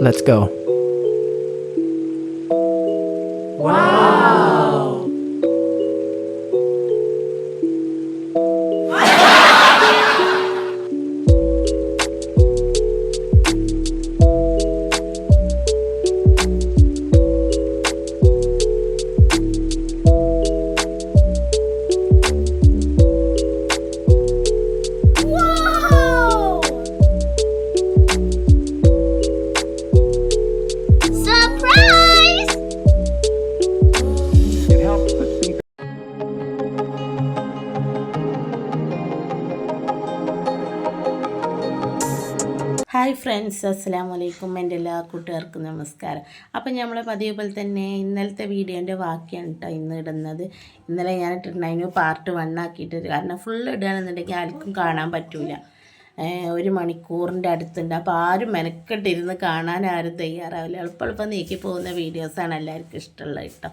Let's go. Whoa! Friends അസ്സാം വലൈക്കും എന്റെ എല്ലാ കൂട്ടുകാർക്കും നമസ്കാരം. അപ്പം നമ്മൾ പതിവ് പോലെ തന്നെ ഇന്നലത്തെ വീഡിയോന്റെ ബാക്കിയാണ് കേട്ടോ ഇന്ന് ഇടുന്നത്. ഇന്നലെ ഞാൻ ഇട്ടിട്ടുണ്ടായിരുന്നു പാർട്ട് വൺ ആക്കിയിട്ട്. കാരണം ഫുൾ ഇടുകയാണെന്നുണ്ടെങ്കിൽ ആർക്കും കാണാൻ പറ്റില്ല ഒരു മണിക്കൂറിന്റെ അടുത്തുണ്ട്. അപ്പോൾ ആരും മെനക്കെട്ടിരുന്ന് കാണാൻ ആരും തയ്യാറാവില്ല. എളുപ്പം എളുപ്പം നീക്കി പോകുന്ന വീഡിയോസാണ് എല്ലാവർക്കും ഇഷ്ടമുള്ളത് കേട്ടോ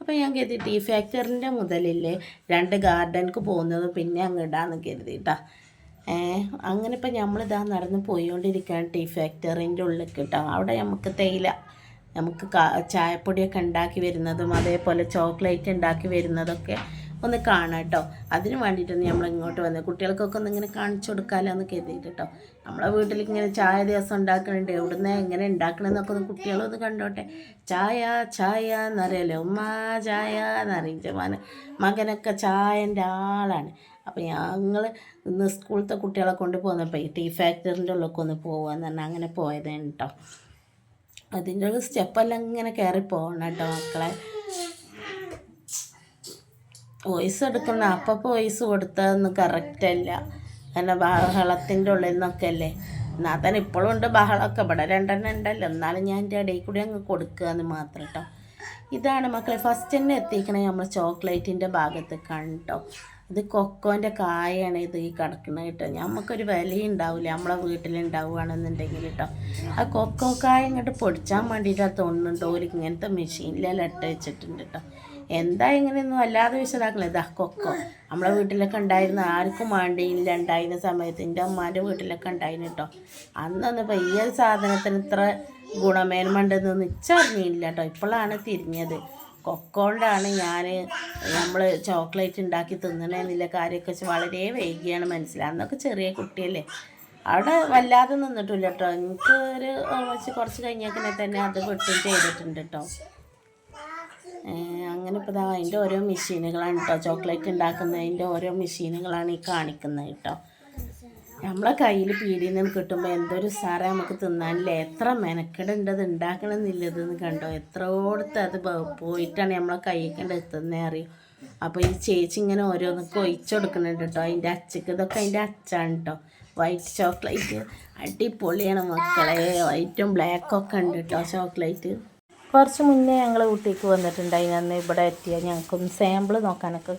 അപ്പോൾ ഞാൻ കരുതി ടീ ഫാക്ടറിന്റെ മുതലില്ലേ രണ്ട് ഗാർഡൻക്ക് പോകുന്നത് പിന്നെ അങ്ങ് ഇടാമെന്ന് കരുതി കേട്ടോ അങ്ങനെ ഇപ്പം നമ്മളിതാ നടന്ന് പോയിക്കൊണ്ടിരിക്കുകയാണ് ടീ ഫാക്ടറിന്റെ ഉള്ളിൽ കേട്ടോ അവിടെ നമുക്ക് തേയില നമുക്ക് ചായപ്പൊടിയൊക്കെ ഉണ്ടാക്കി വരുന്നതും അതേപോലെ ചോക്ലേറ്റ് ഉണ്ടാക്കി വരുന്നതൊക്കെ ഒന്ന് കാണാം കേട്ടോ അതിന് വേണ്ടിയിട്ടൊന്ന് നമ്മൾ ഇങ്ങോട്ട് വന്നത് കുട്ടികൾക്കൊക്കെ ഒന്ന് ഇങ്ങനെ കാണിച്ചു കൊടുക്കാമല്ലോ എന്ന് കരുതിയിട്ട് കേട്ടോ നമ്മളെ വീട്ടിൽ ഇങ്ങനെ ചായ ദിവസം ഉണ്ടാക്കുന്നുണ്ട് എവിടുന്ന് എങ്ങനെ ഉണ്ടാക്കണമെന്നൊക്കെ ഒന്ന് കുട്ടികളൊന്ന് കണ്ടോട്ടെ. ചായ ചായ എന്നറിയാലോ? ഉമ്മ ചായ എന്നറിയിച്ച മകനൊക്കെ ചായന്റെ ആളാണ്. അപ്പോൾ ഞങ്ങൾ ഇന്ന് സ്കൂളത്തെ കുട്ടികളെ കൊണ്ട് പോകുന്നപ്പോൾ ഈ ടീ ഫാക്ടറിന്റെ ഉള്ളിലൊക്കെ ഒന്ന് പോകുകയെന്ന് പറഞ്ഞാൽ അങ്ങനെ പോയതാണ് കേട്ടോ അതിന്റെ ഒരു സ്റ്റെപ്പെല്ലാം ഇങ്ങനെ കയറി പോകണം കേട്ടോ മക്കളെ. വോയിസ് എടുക്കുന്ന അപ്പം വോയിസ് കൊടുത്തതൊന്നും കറക്റ്റല്ല അങ്ങനെ ബഹളത്തിന്റെ ഉള്ളിൽ നിന്നൊക്കെ അല്ലേ എന്നാൽ തന്നെ ഇപ്പോഴും ഉണ്ട് ബഹളമൊക്കെ. ഇവിടെ രണ്ടെണ്ണം ഉണ്ടല്ലോ. എന്നാലും ഞാൻ എന്റെ ഇടയിൽ കൂടി അങ്ങ് കൊടുക്കുക എന്ന് മാത്രം കേട്ടോ ഇതാണ് മക്കളെ. ഫസ്റ്റ് തന്നെ എത്തിക്കണേ നമ്മൾ ചോക്ലേറ്റിന്റെ ഭാഗത്ത് കണ്ടോ. ഇത് കൊക്കോന്റെ കായാണ് ഇത് ഈ കിടക്കുന്നത് കേട്ടോ. നമുക്കൊരു വിലയും ഉണ്ടാവില്ല നമ്മളെ വീട്ടിലുണ്ടാവുകയാണെന്നുണ്ടെങ്കിൽ കേട്ടോ. ആ കൊക്കോ കായ ഇങ്ങോട്ട് പൊടിച്ചാൻ വേണ്ടിയിട്ട് ആ തൊണ്ണുണ്ട്. ഒരു ഇങ്ങനത്തെ മെഷീനിലെല്ലാം ഇട്ട് വെച്ചിട്ടുണ്ട് കേട്ടോ. എന്താ ഇങ്ങനെയൊന്നും അല്ലാതെ വിശദാക്കണേ ഇതാ കൊക്കോ. നമ്മളെ വീട്ടിലൊക്കെ ഉണ്ടായിരുന്ന ആർക്കും വേണ്ടിയില്ല. ഉണ്ടായിരുന്ന സമയത്ത് എന്റെ അമ്മാന്റെ വീട്ടിലൊക്കെ ഉണ്ടായിരുന്നു കേട്ടോ. അന്നൊന്നും ഇപ്പം ഈ ഒരു സാധനത്തിന് ഇത്ര ഗുണമേന്മ ഉണ്ടെന്നൊന്നും കേട്ടോ. ഇപ്പോഴാണ് തിരിഞ്ഞത്. കൊക്കോണ്ടാണ് ഞാൻ നമ്മൾ ചോക്ലേറ്റ് ഉണ്ടാക്കി തിന്നണമെന്നില്ല കാര്യമൊക്കെ വെച്ച് വളരെ വൈകിയാണ് മനസ്സിലാകുന്നത് ചെറിയ കുട്ടിയല്ലേ. അവിടെ വല്ലാതെ നിന്നിട്ടില്ല കേട്ടോ. എനിക്ക് ഒരു കുറച്ച് കുറച്ച് കഴിഞ്ഞേക്കിനെ തന്നെ അത് വെട്ടും ചെയ്തിട്ടുണ്ട് കേട്ടോ. അങ്ങനെ ഇപ്പോൾ ദാ അതിന്റെ ഓരോ മെഷീനുകളാണ് കേട്ടോ. ചോക്ലേറ്റ് ഉണ്ടാക്കുന്നതിന്റെ ഓരോ മെഷീനുകളാണ് ഈ കാണിക്കുന്നത് കേട്ടോ. നമ്മളെ കയ്യിൽ പീടിയിൽ നിന്ന് കിട്ടുമ്പോൾ എന്തൊരു സാറേ നമുക്ക് തിന്നാനില്ലേ? എത്ര മെനക്കെടുണ്ടത് ഉണ്ടാക്കണമെന്നില്ലതെന്ന് കണ്ടോ? എത്രോടത്ത് അത് പോയിട്ടാണ് നമ്മളെ കൈകൊണ്ട് എത്തുന്നേ അറിയും. അപ്പോൾ ഈ ചേച്ചി ഇങ്ങനെ ഓരോന്നൊക്കെ ഒഴിച്ചു കൊടുക്കുന്നുണ്ട് കേട്ടോ അതിന്റെ അച്ചക്ക് ഇതൊക്കെ അതിന്റെ അച്ചാണ് കേട്ടോ വൈറ്റ് ചോക്ലേറ്റ് അടിപൊളിയാണ് മക്കളെ. വൈറ്റും ബ്ലാക്കും ഒക്കെ ഉണ്ട് കേട്ടോ ചോക്ലേറ്റ് കുറച്ച് മുന്നേ ഞങ്ങൾ ഊട്ടിക്ക് വന്നിട്ടുണ്ടായി അന്ന് ഇവിടെ എത്തിയ ഞങ്ങൾക്കൊന്ന് സാമ്പിൾ നോക്കാനൊക്കെ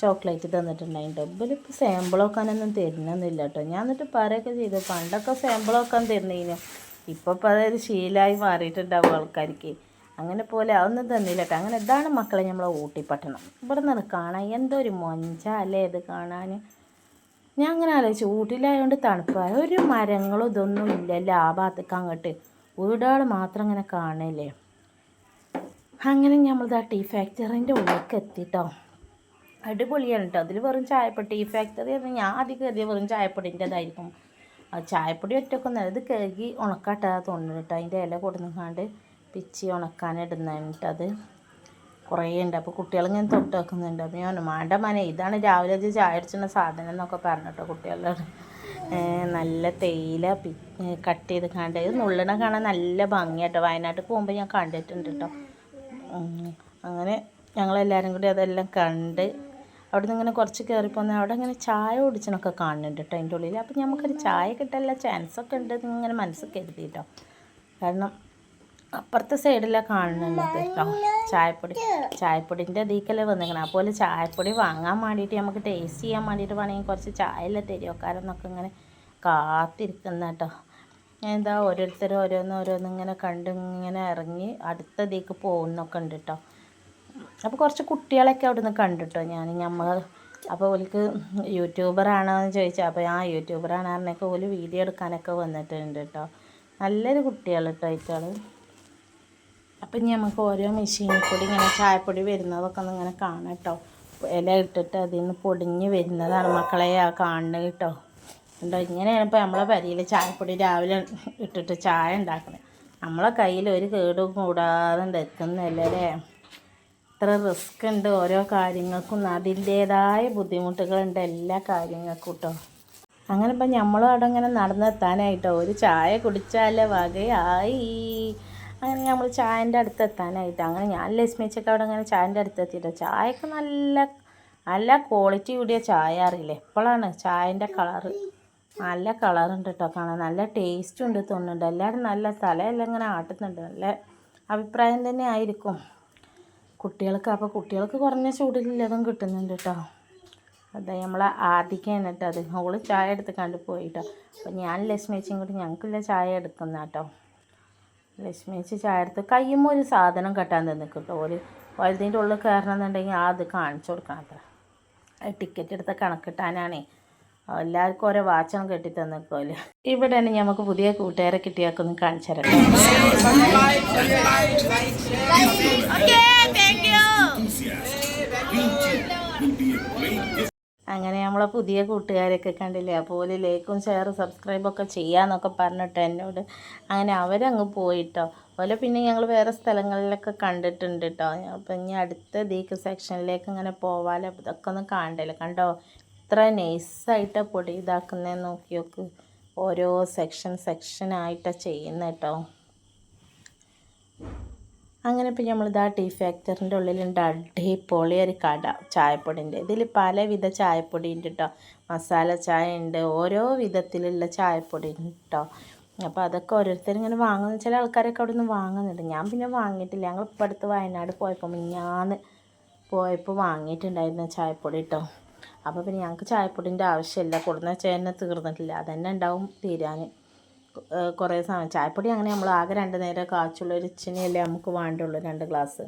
ചോക്ലേറ്റ് തന്നിട്ടുണ്ടായിട്ടോ ഇവരിപ്പോൾ സാമ്പിൾ നോക്കാനൊന്നും തരുന്നൊന്നുമില്ല കേട്ടോ. ഞാൻ എന്നിട്ട് പറയുകയൊക്കെ ചെയ്തു. പണ്ടൊക്കെ സാമ്പിൾ നോക്കാൻ തരുന്നതിനു ഇപ്പോൾ ഇപ്പോൾ അതൊരു ശീലമായി മാറിയിട്ടുണ്ടാവും ആൾക്കാർക്ക്. അങ്ങനെ പോലെ അതൊന്നും തന്നില്ല കേട്ടോ. അങ്ങനെ ഇതാണ് മക്കളെ നമ്മളെ ഊട്ടിപ്പട്ടണം. ഇവിടെ നിന്ന് കാണാൻ എന്തോ ഒരു മൊഞ്ച അല്ലേ ഇത് കാണാൻ? ഞാൻ അങ്ങനെ ആലോചിച്ചു. ഊട്ടിലായതുകൊണ്ട് തണുപ്പായ. ഒരു മരങ്ങളും ഇതൊന്നും ഇല്ലല്ലോ ആ ഭാഗത്തേക്ക് അങ്ങോട്ട്. വീടുകൾ മാത്രം ഇങ്ങനെ കാണല്ലേ? അങ്ങനെ നമ്മൾ ആ ടീ ഫാക്ടറിന്റെ ഉള്ളിലേക്ക് എത്തിട്ടോ. അടിപൊളിയാണ് കേട്ടോ അതിൽ വെറും ചായപ്പൊടി. ഈ ഫാക്ടറി എന്ന് ഞാൻ ആദ്യം കരുതിയ വെറും ചായപ്പൊടിന്റെതായിരിക്കും ചായപ്പൊടി ഒറ്റക്കൊന്നും ഇത് കഴുകി ഉണക്കാട്ടാ തോന്നുന്നു കേട്ടോ അതിന്റെ ഇല കൊടുങ്ങാണ്ട് പിച്ചി ഉണക്കാനിടുന്നതാണ് കേട്ടോ അത്. കുറേ ഉണ്ട്. അപ്പോൾ കുട്ടികളിങ്ങനെ തൊട്ട് വെക്കുന്നുണ്ട് അപ്പോൾ ഞാൻ മാണ്ട മനെ ഇതാണ് രാവിലെ ഇത് ചായ അടിച്ചുന്ന സാധനം എന്നൊക്കെ പറഞ്ഞിട്ടോ കുട്ടികളോട്. നല്ല തേയില പി കട്ട് ചെയ്ത് കണ്ട് ഇത് നുള്ളണ കാണാൻ നല്ല ഭംഗിയാട്ടോ വയനാട്ടിൽ പോകുമ്പോൾ ഞാൻ കണ്ടിട്ടുണ്ട് കേട്ടോ അങ്ങനെ ഞങ്ങളെല്ലാവരും കൂടി അതെല്ലാം കണ്ട് അവിടെ നിന്ന് ഇങ്ങനെ കുറച്ച് കയറിപ്പോന്ന അവിടെ ഇങ്ങനെ ചായ കുടിച്ചണൊക്കെ കാണുന്നുണ്ട് കേട്ടോ അതിന്റെ ഉള്ളിൽ അപ്പം നമുക്കൊരു ചായ കിട്ടാനുള്ള ചാൻസൊക്കെ ഉണ്ട് ഇങ്ങനെ മനസ്സിൽ കരുതി കേട്ടോ കാരണം അപ്പുറത്തെ സൈഡിലാണ് കാണുന്നുണ്ട് കേട്ടോ ചായപ്പൊടി ചായപ്പൊടിന്റെ അതിക്കല്ലേ വന്നിരിക്കണം. അതുപോലെ ചായപ്പൊടി വാങ്ങാൻ വേണ്ടിയിട്ട് നമുക്ക് ടേസ്റ്റ് ചെയ്യാൻ വേണ്ടിയിട്ട് വേണമെങ്കിൽ കുറച്ച് ചായയിലെ തരുവക്കാരെന്നൊക്കെ ഇങ്ങനെ കാത്തിരിക്കുന്ന കേട്ടോ എന്താ ഓരോരുത്തർ ഓരോന്ന് ഓരോന്ന് ഇങ്ങനെ കണ്ട് ഇറങ്ങി അടുത്തതേക്ക് പോകുന്നൊക്കെ ഉണ്ട് കേട്ടോ അപ്പോൾ കുറച്ച് കുട്ടികളൊക്കെ അവിടെ നിന്ന് കണ്ടിട്ടോ ഞാൻ നമ്മൾ അപ്പോൾ ഓലിക്ക് യൂട്യൂബറാണോ എന്ന് ചോദിച്ചാൽ അപ്പോൾ ആ യൂട്യൂബറാണ് പറഞ്ഞൊക്കെ ഓൽ വീഡിയോ എടുക്കാനൊക്കെ വന്നിട്ടുണ്ട് കേട്ടോ നല്ലൊരു കുട്ടികൾ കേട്ടോ ഇറ്റാൾ അപ്പം ഇനി നമുക്ക് ഓരോ മെഷീനിൽ കൂടി ഇങ്ങനെ ചായപ്പൊടി വരുന്നതൊക്കെ ഒന്ന് ഇങ്ങനെ കാണാം കേട്ടോ ഇല ഇട്ടിട്ട് അതിൽ നിന്ന് പൊടിഞ്ഞ് വരുന്നതാണ് മക്കളെ ആ കാണുന്നത് കേട്ടോ ഉണ്ടോ ഇങ്ങനെയാണ് ഇപ്പോൾ നമ്മളെ പരിയിൽ ചായപ്പൊടി രാവിലെ ഇട്ടിട്ട് ചായ ഉണ്ടാക്കുന്നത്. നമ്മളെ കയ്യിൽ ഒരു കേടും കൂടാതെ അല്ലേ? ഇത്ര റിസ്ക് ഉണ്ട് ഓരോ കാര്യങ്ങൾക്കും അതിന്റേതായ ബുദ്ധിമുട്ടുകളുണ്ട് എല്ലാ കാര്യങ്ങൾക്കും കേട്ടോ അങ്ങനെ ഇപ്പം നമ്മളും അവിടെ ഇങ്ങനെ നടന്നെത്താനായിട്ടോ. ഒരു ചായ കുടിച്ചാലേ വകയായി. അങ്ങനെ നമ്മൾ ചായന്റെ അടുത്ത് എത്താനായിട്ട്. അങ്ങനെ ഞാൻ ലക്ഷ്മിച്ചൊക്കെ അവിടെ ഇങ്ങനെ ചായന്റെ അടുത്ത് എത്തിയിട്ടോ ചായക്ക് നല്ല നല്ല ക്വാളിറ്റി കൂടിയ ചായ അറിയില്ലേ? എപ്പോഴാണ് ചായന്റെ കളറ് നല്ല കളറുണ്ട് കേട്ടോ കാണാൻ. നല്ല ടേസ്റ്റും ഉണ്ട് തോന്നുന്നുണ്ട്. എല്ലാവരും നല്ല തലയെല്ലാം ഇങ്ങനെ ആട്ടുന്നുണ്ട്. നല്ല അഭിപ്രായം തന്നെ ആയിരിക്കും. കുട്ടികൾക്ക് അപ്പോൾ കുട്ടികൾക്ക് കുറഞ്ഞ ചൂടിലതും കിട്ടുന്നുണ്ട് കേട്ടോ അതെ ആദിക്കാണ് കേട്ടോ അത്. ഓൾ ചായ എടുത്ത് കണ്ടു പോയിട്ടോ അപ്പോൾ ഞാൻ ലക്ഷ്മിച്ചും കൂടി ഞങ്ങൾക്കില്ല ചായ എടുക്കുന്ന കേട്ടോ ലക്ഷ്മിച്ച് ചായ എടുത്ത് കയ്യുമ്പോൾ ഒരു സാധനം കെട്ടാൻ തന്നെ കേട്ടോ ഒരു വലുതിന്റെ ഉള്ളിൽ കയറണമെന്നുണ്ടെങ്കിൽ അത് കാണിച്ചു കൊടുക്കണം അത്ര. ടിക്കറ്റ് എടുത്ത കണക്കിട്ടാനാണേ എല്ലാവർക്കും ഓരോ വാച്ചം കെട്ടി തന്നേക്കോൽ തന്നെ നമുക്ക് പുതിയ കൂട്ടുകാരെ കിട്ടിയാക്കൊന്ന് കാണിച്ചു തരാം. അങ്ങനെ നമ്മളെ പുതിയ കൂട്ടുകാരൊക്കെ കണ്ടില്ലേ? അപ്പോൾ ഒരു ലൈക്കും ഷെയർ സബ്സ്ക്രൈബൊക്കെ ചെയ്യാന്നൊക്കെ പറഞ്ഞിട്ട് എന്നോട് അങ്ങനെ അവരങ്ങ് പോയിട്ടോ. അതുപോലെ പിന്നെ ഞങ്ങൾ വേറെ സ്ഥലങ്ങളിലൊക്കെ കണ്ടിട്ടുണ്ട് കേട്ടോ അപ്പം ഇനി അടുത്ത ദീക്ക് സെക്ഷനിലേക്ക് ഇങ്ങനെ പോവാലോ. ഇതൊക്കെ ഒന്ന് കാണണ്ടല്ലോ. കണ്ടോ? ഇത്ര നൈസായിട്ട് പൊടി ഇതാക്കുന്നതെന്ന് നോക്കി നോക്ക് ഓരോ സെക്ഷൻ സെക്ഷനായിട്ടാണ് ചെയ്യുന്നത് കേട്ടോ അങ്ങനെ ഇപ്പോൾ നമ്മളിതാ ടീ ഫാക്ടറിന്റെ ഉള്ളിലുണ്ട് അടിപൊളി ഒരു കട ചായപ്പൊടിന്റെ ഇതിൽ പലവിധ ചായപ്പൊടി ഉണ്ട് കേട്ടോ മസാല ചായ ഉണ്ട് ഓരോ വിധത്തിലുള്ള ചായപ്പൊടി ഉണ്ട് കേട്ടോ അപ്പോൾ അതൊക്കെ ഓരോരുത്തർ ഇങ്ങനെ വാങ്ങുന്ന ചില ആൾക്കാരൊക്കെ അവിടെ നിന്ന് വാങ്ങുന്നുണ്ട്. ഞാൻ പിന്നെ വാങ്ങിയിട്ടില്ല. ഞങ്ങൾ ഇപ്പോൾ അടുത്ത് വയനാട് പോയപ്പോൾ മിഞ്ഞാന്ന് പോയപ്പോൾ വാങ്ങിയിട്ടുണ്ടായിരുന്നു ചായപ്പൊടി കേട്ടോ അപ്പോൾ പിന്നെ ഞങ്ങൾക്ക് ചായപ്പൊടിന്റെ ആവശ്യമില്ല. കൊടുന്ന ചേന തീർന്നിട്ടില്ല. അതന്നെ ഉണ്ടാവും തീരാൻ കുറേ സമയം ചായപ്പൊടി അങ്ങനെ നമ്മൾ ആകെ രണ്ട് നേരം കാച്ചുള്ള ഒരു ഇച്ചിനെയല്ലേ നമുക്ക് വേണ്ടുള്ളൂ രണ്ട് ഗ്ലാസ്.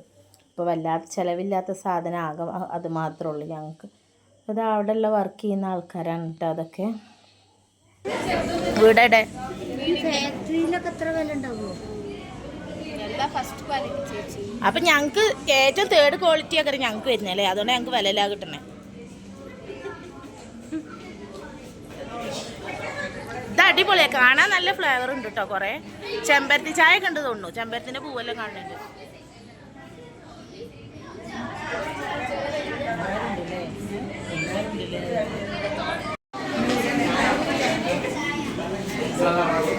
ഇപ്പോൾ വല്ലാത്ത ചിലവില്ലാത്ത സാധനം ആകെ അത് മാത്രമേ ഉള്ളൂ ഞങ്ങൾക്ക് അത് അവിടെയുള്ള വർക്ക് ചെയ്യുന്ന ആൾക്കാരാണ് കേട്ടോ അതൊക്കെ. വീടെ ഫാക്ടറിയിലൊക്കെ എത്ര വില ഉണ്ടാവുമോ അപ്പം ഞങ്ങൾക്ക് ഏറ്റവും തേർഡ് ക്വാളിറ്റി ഒക്കെ ഞങ്ങൾക്ക് വരുന്നല്ലേ അതുകൊണ്ട് ഞങ്ങൾക്ക് വിലയിലാ കിട്ടണേ അടിപൊളിയാണ് കാണാൻ നല്ല ഫ്ലേവർ ഉണ്ട് കേട്ടോ കുറേ. ചെമ്പരത്തി ചായ കണ്ടു തോന്നുന്നു. ചെമ്പരത്തിന്റെ പൂവെല്ലാം കാണുന്നുണ്ട്. നമ്മളിതാ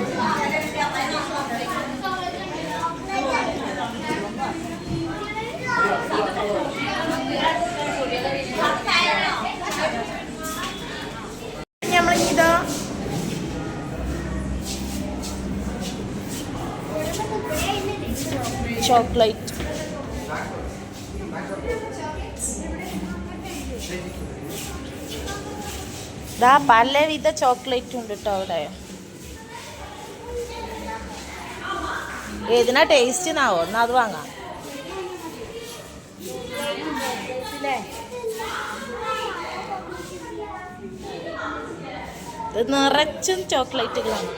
ചോക്ലേറ്റ് ഇതാ പലവിധ ചോക്ലേറ്റ് ഉണ്ട് കേട്ടോ അവിടെ. ഏതിനാ ടേസ്റ്റ് എന്നാവോ എന്നാ അത് വാങ്ങാം. ഇത് നിറച്ചും ചോക്ലേറ്റുകളാണ്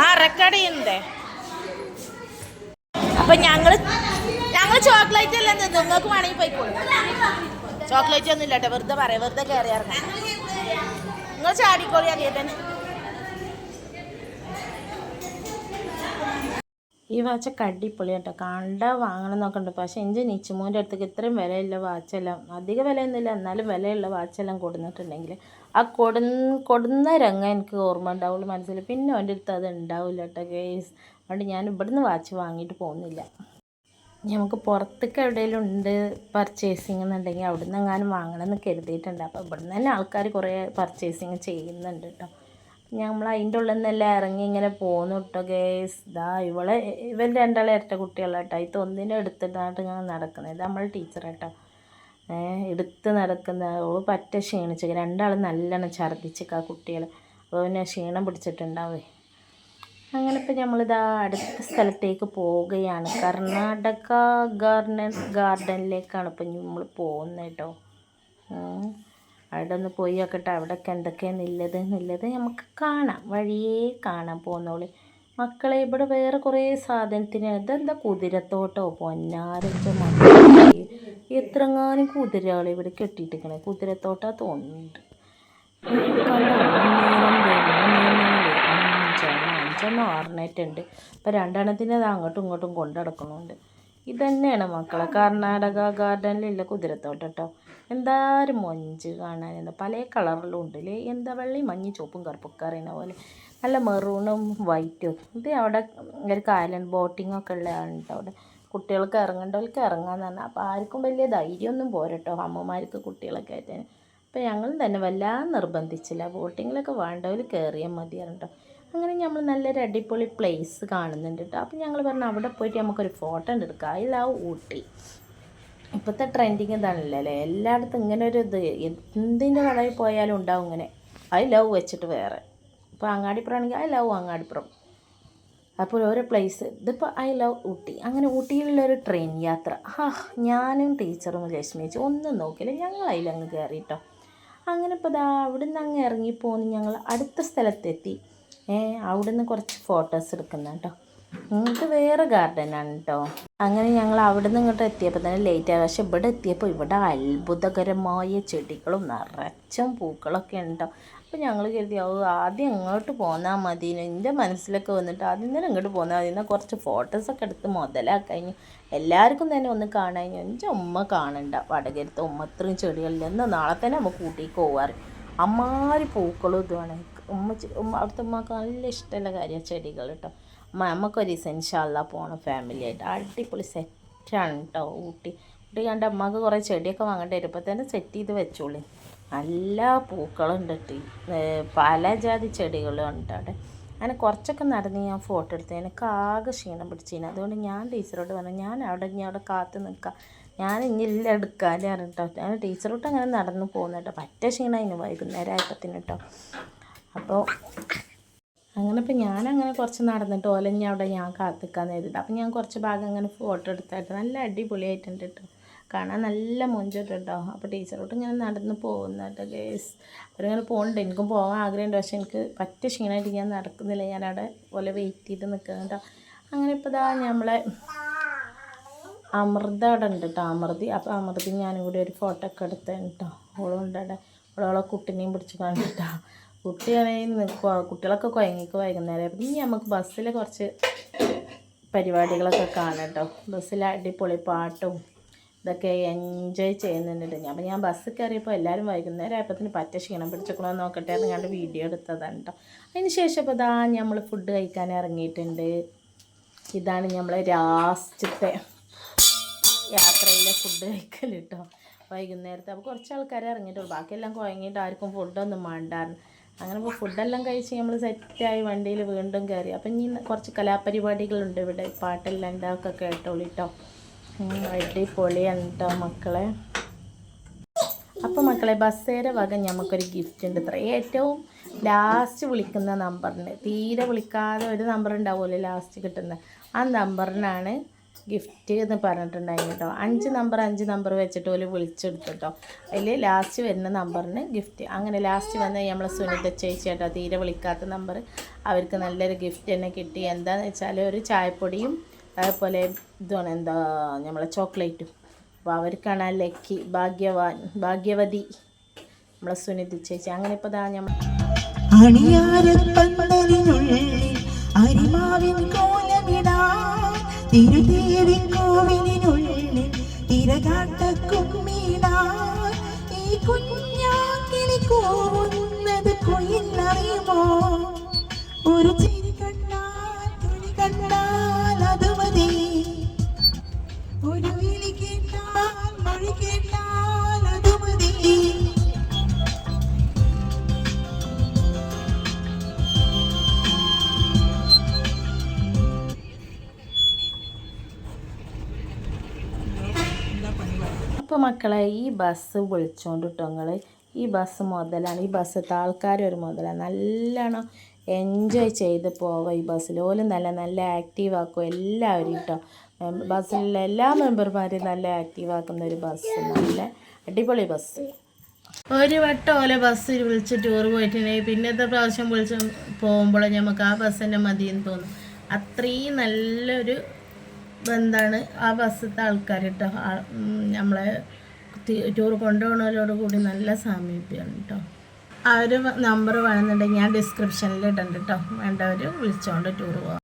ആ റെക്കോർഡ് ചെയ്യുന്നതേ അപ്പൊ ഞങ്ങൾ ഞങ്ങൾ ചോക്ലേറ്റ് അല്ല നിങ്ങൾക്ക് വേണമെങ്കിൽ പോയിക്കോളൂ ചോക്ലേറ്റ് ഒന്നും ഇല്ലട്ടെ. വെറുതെ പറയാം. വെറുതെ കയറി ഇറങ്ങാം. നിങ്ങൾ ചാടിക്കോളി തന്നെ ഈ വാച്ച കടിപ്പൊളി കേട്ടോ. കണ്ട വാങ്ങണം എന്നൊക്കെ പക്ഷേ എന്റെ നിച്ചുമോന്റെ അടുത്തേക്ക് ഇത്രയും വിലയുള്ള വാച്ചെല്ലാം അധിക വിലയൊന്നുമില്ല. എന്നാലും വിലയുള്ള വാച്ചെല്ലാം കൊടുത്തിട്ടുണ്ടെങ്കിൽ ആ കൊടു കൊടുന്ന രംഗം എനിക്ക് ഓർമ്മ ഉണ്ടാവുള്ളൂ മനസ്സിൽ പിന്നെ അവന്റെ അടുത്ത് അത് ഉണ്ടാവില്ല കേട്ടോ ഗേസ് അതുകൊണ്ട് ഞാൻ ഇവിടുന്ന് വാച്ച് വാങ്ങിയിട്ട് പോകുന്നില്ല. നമുക്ക് പുറത്തേക്ക് എവിടെയെങ്കിലും ഉണ്ട് പർച്ചേസിങ് എന്നുണ്ടെങ്കിൽ അവിടെ നിന്ന് എങ്ങാനും വാങ്ങണം എന്ന് കരുതിയിട്ടുണ്ട്. അപ്പോൾ ഇവിടുന്ന് തന്നെ ആൾക്കാർ കുറേ പർച്ചേസിങ് ചെയ്യുന്നുണ്ട് കേട്ടോ നമ്മൾ അതിന്റെ ഉള്ളിൽ നിന്നെല്ലാം ഇറങ്ങി ഇങ്ങനെ പോന്നു കേട്ടോ ഗേസ് ഇതാ ഇവളെ ഇവൻ രണ്ടാളെ ഇരട്ട കുട്ടികളാട്ടോ ഇത് ഒന്നിനെ എടുത്തിട്ടാണ് ഇങ്ങനെ നടക്കുന്നത്. ഇത് നമ്മൾ ടീച്ചർ കേട്ടോ എടുത്ത് നടക്കുന്ന ഓൾ പറ്റ ക്ഷീണിച്ച് രണ്ടാളും നല്ലോണം ഛർദ്ദിച്ചേക്കാ കുട്ടികൾ അപ്പോൾ പിന്നെ ക്ഷീണം പിടിച്ചിട്ടുണ്ടാവേ. അങ്ങനെ ഇപ്പം നമ്മളിതാ അടുത്ത സ്ഥലത്തേക്ക് പോവുകയാണ്. കർണാടക ഗാർഡൻ ഗാർഡനിലേക്കാണ് ഇപ്പം നമ്മൾ പോകുന്നത് കേട്ടോ. അവിടെ ഒന്ന് പോയി നോക്കട്ടെ. അവിടെയൊക്കെ എന്തൊക്കെയാണ് ഉള്ളത് എന്നുള്ളത് നമുക്ക് കാണാം. വഴിയേ കാണാൻ പോകുന്നോളി. മക്കളെ ഇവിടെ വേറെ കുറേ സാധനത്തിന് ഇതെന്താ കുതിരത്തോട്ടോ മക്കളെ എത്രങ്ങാനും കുതിരകൾ ഇവിടെ കെട്ടിയിട്ടിരിക്കണേ. കുതിരത്തോട്ടാ തോന്നുന്നുണ്ട്. അഞ്ചെണ്ണം അഞ്ചെണ്ണം ആറിനായിട്ടുണ്ട് ഇപ്പം രണ്ടെണ്ണത്തിന് അത് അങ്ങോട്ടും ഇങ്ങോട്ടും കൊണ്ടു നടക്കണുണ്ട് ഇതന്നെയാണ് മക്കളെ. കർണാടക ഗാർഡനിലുള്ള കുതിരത്തോട്ടം കേട്ടോ. എന്തായാലും മൊഞ്ച് കാണാൻ എന്താ പല കളറിലും ഉണ്ട് അല്ലേ? എന്താ വെള്ളി മഞ്ഞ ചുവപ്പും കറുപ്പൊക്കെ അറിയുന്ന പോലെ. നല്ല മെറൂണും വൈറ്റും. ഇത് അവിടെ ഒരു കായലൻ ബോട്ടിങ്ങൊക്കെ ഒക്കെ ഉള്ള ആളുണ്ട് അവിടെ. കുട്ടികൾക്ക് ഇറങ്ങേണ്ടവർക്ക് ഇറങ്ങാന്ന് പറഞ്ഞാൽ അപ്പോൾ ആർക്കും വലിയ ധൈര്യമൊന്നും പോരട്ടോ അമ്മമാർക്ക് കുട്ടികളൊക്കെ ആയിട്ട് അപ്പോൾ ഞങ്ങൾ തന്നെ വല്ലാതെ നിർബന്ധിച്ചില്ല. ബോട്ടിങ്ങിലൊക്കെ വേണ്ടവർ കയറിയാൽ കേട്ടോ അങ്ങനെ നമ്മൾ നല്ലൊരു അടിപൊളി പ്ലേസ് കാണുന്നുണ്ട് കേട്ടോ അപ്പോൾ ഞങ്ങൾ പറഞ്ഞു അവിടെ പോയിട്ട് നമുക്കൊരു ഫോട്ടോ എടുക്കാം. ലവ് ഊട്ടി. ഇപ്പോഴത്തെ ട്രെൻഡിങ് ഇതാണല്ലോ അല്ലേ? എല്ലായിടത്തും ഇങ്ങനെ ഒരു ഇത്. എന്തിന്റെ കടയിൽ പോയാലും ഉണ്ടാവും ഇങ്ങനെ. ഐ ലവ് വെച്ചിട്ട് വേറെ. ഇപ്പോൾ അങ്ങാടിപ്പുറം ആണെങ്കിൽ ഐ ലവ് അങ്ങാടിപ്പുറം. അപ്പോൾ ഓരോ പ്ലേസ് ഇതിപ്പോൾ ഐ ലവ് ഊട്ടി. അങ്ങനെ ഊട്ടിയിലുള്ളൊരു ട്രെയിൻ യാത്ര. ആ ഞാനും ടീച്ചറും ലക്ഷ്മിച്ചും ഒന്നും നോക്കില്ല ഞങ്ങൾ അതിലങ്ങ് കയറിയിട്ടോ അങ്ങനെ ഇപ്പോൾ ദാ അവിടുന്ന് അങ്ങ് ഇറങ്ങിപ്പോന്ന് ഞങ്ങൾ അടുത്ത സ്ഥലത്തെത്തി. അവിടുന്ന് കുറച്ച് ഫോട്ടോസ് എടുക്കുന്ന കേട്ടോ. ഇത് വേറെ ഗാർഡനാണ് കേട്ടോ അങ്ങനെ ഞങ്ങൾ അവിടുന്ന് ഇങ്ങോട്ട് എത്തിയപ്പോൾ തന്നെ ലേറ്റ് ആയി. പക്ഷെ ഇവിടെ എത്തിയപ്പോൾ ഇവിടെ അത്ഭുതകരമായ ചെടികളും നിറച്ചും പൂക്കളൊക്കെ ഉണ്ടോ അപ്പോൾ ഞങ്ങൾ കരുതി ഓ ആദ്യം അങ്ങോട്ട് പോന്നാൽ മതി. എന്റെ മനസ്സിലൊക്കെ വന്നിട്ട് ആദ്യം തന്നെ ഇങ്ങോട്ട് പോന്നാൽ മതി. എന്നാൽ കുറച്ച് ഫോട്ടോസൊക്കെ എടുത്ത് മുതലാക്കഴിഞ്ഞു എല്ലാവർക്കും തന്നെ ഒന്ന് കാണാൻ എന്റെ ഉമ്മ കാണണ്ട. വടകരത്തെ ഉമ്മ ഇത്രയും ചെടികളിൽ നിന്ന് നാളെ തന്നെ നമുക്ക് കൂട്ടിക്ക് പോവാറ്. അമ്മാരി പൂക്കളും ഇതുമാണ് ഉമ്മ ഉമ്മ അവിടുത്തെ ഉമ്മക്ക് നല്ല ഇഷ്ടമുള്ള കാര്യം ചെടികൾ കേട്ടോ അമ്മ നമുക്കൊരു ഇൻഷാല്ല പോകണം ഫാമിലി ആയിട്ട്. അടിപൊളി സെറ്റാണ് കേട്ടോ ഊട്ടി. ഊട്ടി കണ്ട അമ്മയ്ക്ക് കുറേ ചെടിയൊക്കെ വാങ്ങേണ്ടി വരും. തന്നെ സെറ്റ് ചെയ്ത് വെച്ചോളി. നല്ല പൂക്കളുണ്ട് കേട്ടോ പല ജാതി ചെടികളും ഉണ്ട് അവിടെ. അങ്ങനെ കുറച്ചൊക്കെ നടന്ന് ഞാൻ ഫോട്ടോ എടുത്തു എനിക്ക് ആകെ ക്ഷീണം പിടിച്ചിന്. അതുകൊണ്ട് ഞാൻ ടീച്ചറോട് പറഞ്ഞു ഞാൻ അവിടെ ഇനി അവിടെ കാത്ത് നിൽക്കാം. ഞാൻ ഇനി ഇല്ല എടുക്കാൻ കേട്ടോ ഞാൻ ടീച്ചറോട്ട് അങ്ങനെ നടന്ന് പോകുന്നു കേട്ടോ. പറ്റ ക്ഷീണം ഇനി വൈകുന്നേരം ആയപ്പത്തിന് കേട്ടോ. അപ്പോൾ അങ്ങനെ ഇപ്പം ഞാനങ്ങനെ കുറച്ച് നടന്നിട്ട് ഓലഞ്ഞ അവിടെ ഞാൻ കാത്തിക്കാന്ന് എഴുതിട്ട് അപ്പം ഞാൻ കുറച്ച് ഭാഗം അങ്ങനെ ഫോട്ടോ എടുത്തായിട്ട് നല്ല അടിപൊളിയായിട്ടുണ്ട് കേട്ടോ. കാണാൻ നല്ല മൊഞ്ചുണ്ട് കേട്ടോ അപ്പോൾ ടീച്ചറോട്ട് ഇങ്ങനെ നടന്ന് പോകുന്നുണ്ട് ഗേസ് അവരിങ്ങനെ പോകുന്നുണ്ട് എനിക്കും പോകാൻ ആഗ്രഹമുണ്ട് പക്ഷേ എനിക്ക് പറ്റ ക്ഷീണമായിട്ട് ഞാൻ നടക്കുന്നില്ല. ഞാൻ അവിടെ പോലെ വെയിറ്റ് ചെയ്ത് നിൽക്കുന്നു കേട്ടോ. അങ്ങനെ ഇപ്പോൾ ഇതാ നമ്മളെ അമൃത അവിടെ ഉണ്ട് കേട്ടോ. അമൃതി. അപ്പോൾ അമൃതി ഞാനും കൂടി ഒരു ഫോട്ടോ ഒക്കെ എടുത്തേ കേട്ടോ. ഓളും ഉണ്ട് അവിടെ. ഓളോളെ കുട്ടിനെയും പിടിച്ച് കണ്ടിട്ടോ കുട്ടിയാണെങ്കിൽ നിൽക്കുക കുട്ടികളൊക്കെ കുഴങ്ങിക്ക് വൈകുന്നേരം. അപ്പം ഇനി നമുക്ക് ബസ്സിൽ കുറച്ച് പരിപാടികളൊക്കെ കാണാം കേട്ടോ. ബസ്സിൽ അടിപൊളി പാട്ടും ഇതൊക്കെ എൻജോയ് ചെയ്യുന്നുണ്ട്. ഞാൻ അപ്പം ഞാൻ ബസ്സിൽ കയറിയപ്പോൾ എല്ലാവരും വൈകുന്നേരം ആയപ്പത്തിന് പറ്റ ക്ഷീണം പിടിച്ചേക്കണോ നോക്കട്ടെ എന്ന് കണ്ട് വീഡിയോ എടുത്തതാണ് കേട്ടോ അതിന് ശേഷം ഇപ്പോൾ ഇതാ നമ്മൾ ഫുഡ് കഴിക്കാൻ ഇറങ്ങിയിട്ടുണ്ട് ഇതാണ് നമ്മളെ ലാസ്റ്റത്തെ യാത്രയിലെ ഫുഡ് കഴിക്കൽ കേട്ടോ വൈകുന്നേരത്തെ അപ്പോൾ കുറച്ച് ആൾക്കാരെ ഇറങ്ങിയിട്ടുള്ളൂ ബാക്കിയെല്ലാം കുഴങ്ങിയിട്ട് ആർക്കും ഫുഡൊന്നും വേണ്ടായിരുന്നു അങ്ങനെ ഇപ്പോൾ ഫുഡെല്ലാം കഴിച്ച് നമ്മൾ സെറ്റായി വണ്ടിയിൽ വീണ്ടും കയറി. അപ്പം ഇനി കുറച്ച് കലാപരിപാടികളുണ്ട് ഇവിടെ. പാട്ടെല്ലാം ഉണ്ടാക്കൊക്കെ കേട്ടോളൂ കേട്ടോ ഉം, അടിപൊളിയാണ് കേട്ടോ മക്കളെ? അപ്പോൾ മക്കളെ ബസ്സേരെ വക നമുക്കൊരു ഗിഫ്റ്റ് ഉണ്ട്. ഇത്ര ഏറ്റവും ലാസ്റ്റ് വിളിക്കുന്ന നമ്പറിന് തീരെ വിളിക്കാതെ ഒരു നമ്പർ ഉണ്ടാവുമല്ലോ ലാസ്റ്റ് കിട്ടുന്ന. ആ നമ്പറിനാണ് ഗിഫ്റ്റ് എന്ന് പറഞ്ഞിട്ടുണ്ടായിരുന്നു കേട്ടോ. അഞ്ച് നമ്പർ അഞ്ച് നമ്പർ വെച്ചിട്ട് ഒരു വിളിച്ചെടുത്തു കേട്ടോ. അതിൽ ലാസ്റ്റ് വരുന്ന നമ്പറിന് ഗിഫ്റ്റ് അങ്ങനെ ലാസ്റ്റ് വന്ന് നമ്മളെ സുനിത ചേച്ചി കേട്ടോ. തീരെ വിളിക്കാത്ത നമ്പർ അവർക്ക് നല്ലൊരു ഗിഫ്റ്റ് തന്നെ കിട്ടി. എന്താണെന്ന് വെച്ചാൽ ഒരു ചായപ്പൊടിയും അതേപോലെ ഇതാണ് എന്താ നമ്മളെ ചോക്ലേറ്റും. അപ്പോൾ അവർക്കാണ് ആ ലക്കി ഭാഗ്യവാൻ ഭാഗ്യവതി നമ്മളെ സുനിധി ചേച്ചി. അങ്ങനെ ഇപ്പോൾ ഇതാ നമ്മൾ ഈ ഒരു ചിരി മക്കളെ ഈ ബസ് വിളിച്ചോണ്ട് കേട്ടോ നിങ്ങൾ ഈ ബസ് മുതലാണ് ഈ ബസ്സിലത്തെ ആൾക്കാർ ഒരു മുതലാണ് നല്ലോണം എൻജോയ് ചെയ്ത് പോവുക ഈ ബസ്സിൽ ഓലും നല്ല നല്ല ആക്റ്റീവ് ആക്കും എല്ലാവരും കേട്ടോ ബസ്സിലുള്ള എല്ലാ മെമ്പർമാരും നല്ല ആക്റ്റീവ് ആക്കുന്ന ഒരു ബസ്. നല്ല അടിപൊളി ബസ്. ഒരു വട്ടം ഓലെ ബസ്സിൽ വിളിച്ച് ടൂർ പോയിട്ടുണ്ടെങ്കിൽ പിന്നത്തെ പ്രാവശ്യം വിളിച്ച് പോകുമ്പോൾ നമുക്ക് ആ ബസ് തന്നെ മതിയെന്ന് തോന്നും അത്രയും നല്ലൊരു ബന്ധാണ് ആ ബസ്സിലത്തെ ആൾക്കാർ കേട്ടോ നമ്മളെ ടൂർ കൊണ്ടുപോകുന്നവരോട് കൂടി നല്ല സാമീപ്യമാണ് കേട്ടോ ആ ഒരു നമ്പർ വേണമെന്നുണ്ടെങ്കിൽ ഞാൻ ഡിസ്ക്രിപ്ഷനിൽ ഇടണ്ട് കേട്ടോ വേണ്ടവർ വിളിച്ചോണ്ട് ടൂർ പോകാം